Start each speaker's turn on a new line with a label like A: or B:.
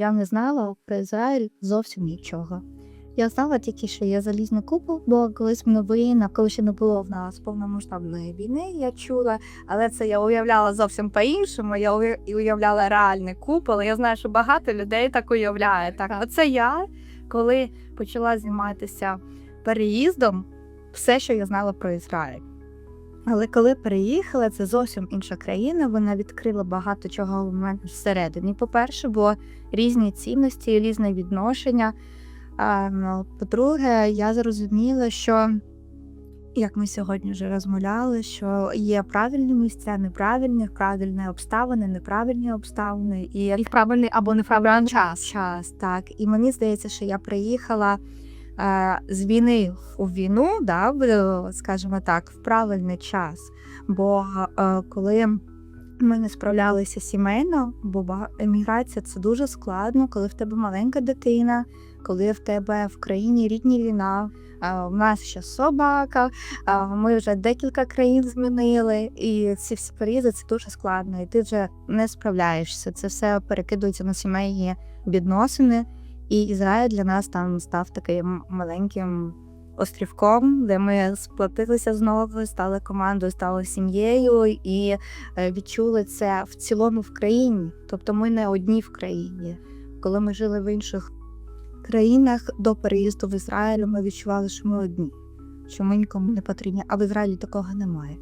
A: Я не знала про Ізраїль зовсім нічого. Я знала тільки, що є залізний купол, бо колись в новинах, коли ще не було в нас повномасштабної війни, я чула, але це я уявляла зовсім по-іншому. Я уявляла реальний купол. Я знаю, що багато людей так уявляє. Так, а це я, коли почала займатися переїздом, все, що я знала про Ізраїль. Але коли переїхала, це зовсім інша країна. Вона відкрила багато чого в мене всередині. По-перше, було різні цінності, різне відношення. Ну, по-друге, я зрозуміла, що як ми сьогодні вже розмовляли, що є правильні місця, неправильні, правильні обставини, неправильні обставини, і
B: Їх правильний або неправильний час.
A: час. Так, і мені здається, що я приїхала з війни у війну, да, в, скажімо так, в правильний час. Бо е, коли ми не справлялися сімейно, бо еміграція це дуже складно, коли в тебе маленька дитина, коли в тебе в країні рідні війна. У нас ще собака, ми вже декілька країн змінили, і ці всі періоди це дуже складно, і ти вже не справляєшся. Це все перекидується на сімейні відносини. І Ізраїль для нас там став таким маленьким острівком, де ми сплатилися знову, стали командою, стали сім'єю і е, відчули це в цілому в країні. Тобто ми не одні в країні. Коли ми жили в інших країнах до переїзду в Ізраїль, ми відчували, що ми одні, що ми нікому не потрібні, а в Ізраїлі такого немає.